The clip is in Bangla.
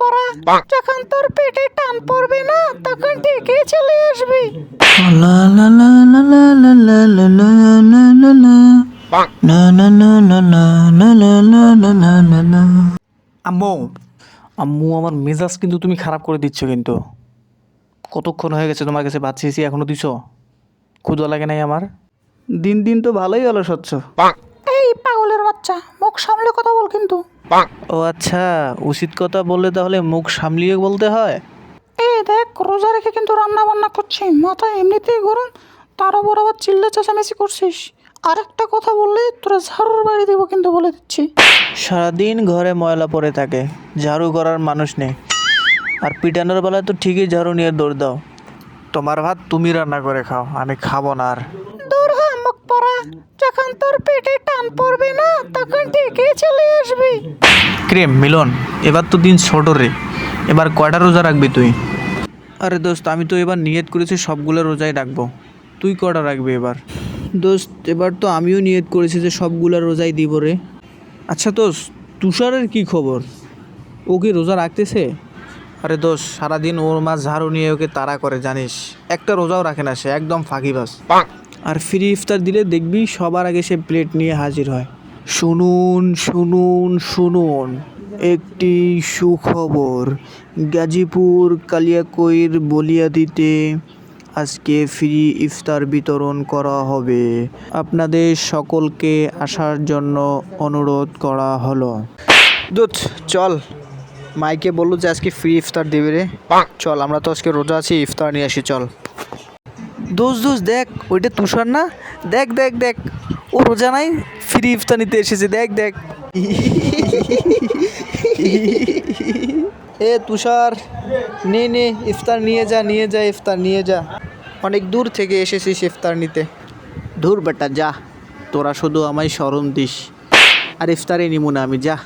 পড়া যখন তোর পেটে টান পড়বে না তখন ঠিকই চলে আসবি. Na na na na na na na na na na na na. আম্মু আম্মু আমার মেজাজ কিন্তু তুমি খারাপ করে দিচ্ছ কিন্তু কতক্ষণ হয়ে গেছে তোমার কাছে ভাত চেয়েছি এখনও দিছ ক্ষুদা লাগে নাই আমার দিন দিন তো ভালোই হলো স্বচ্ছ এই পাগলের বাচ্চা মুখ সামলে কথা বল কিন্তু ও আচ্ছা উচিত কথা বললে তাহলে মুখ সামলিয়ে বলতে হয়? এই দেখ রোজা রেখে কিন্তু রান্না বান্না করছি মাথা এমনিতেই গরম তার উপর আবার চিল্লা চেঁচামেচি করছিস। আর একটা কথা বললে তোরা ঝাড়ুর বাড়ি দেবো কিন্তু বলে দিচ্ছি। সারাদিন ঘরে ময়লা পড়ে থাকে ঝাড়ু করার মানুষ নেই। আর পিটানোর বেলায় তো ঠিকই ঝাড়ু নিয়ে দৌড় দাও। তোমার ভাত তুমি রান্না করে খাও আমি খাব না আর। দূর হ মুখ পড়া যখন তোর পেটে পড়বে না তখন ঠিকই চলে আসবি। ক্রেম মিলন এবার তো দিন ছোট রে। এবার কয়টা রোজা রাখবি তুই? আরে দোস্ত আমি তো এবার নিয়ত করেছি সবগুলো রোজাই রাখব। তুই কটা রাখবি এবার? দোস্ত এবার তো আমিও নিয়ত করেছি যে সবগুলো রোজাই দিব রে। আচ্ছা দোস্ত তুষারের কি খবর? ও কি রোজা রাখতেছে? আরে দোস্ত সারাদিন ওর মাছ ঝাড়ু নিয়ে ওকে তাড়া করে জানিস? একটা রোজাও রাখে না সে একদম ফাঁকিবাজ। আর ফ্রি ইফতার দিলে দেখবি সবার আগে সে প্লেট নিয়ে হাজির হয়। শুনুন শুনুন শুনুন। একটি সুখবর। গাজীপুর কালিয়াকৈর বলিয়াদিতে আজকে ফ্রি ইফতার বিতরণ করা হবে। আপনাদের সকলকে আসার জন্য অনুরোধ করা হলো। দুধ চল। মাইকে বলল যে আজকে ফ্রি ইফতার দেবে রে। চল আমরা তো আজকে রোজা আছি ইফতার নিয়ে আসি চল। দোষ দোষ, দেখ, ওইটা তুষার না। দেখ দেখ দেখ, ও রোজা নাই ফ্রি ইফতার নিতে এসেছে, দেখ দেখ। এ তুষার, নে নে, ইফতার নিয়ে যা নিয়ে যা, ইফতার নিয়ে যা। অনেক দূর থেকে এসেছিস ইফতার নিতে। দূর বেটা, যা। তোরা শুধু আমায় স্মরণ দিস। আর ইফতারে নিমু না, আমি যা।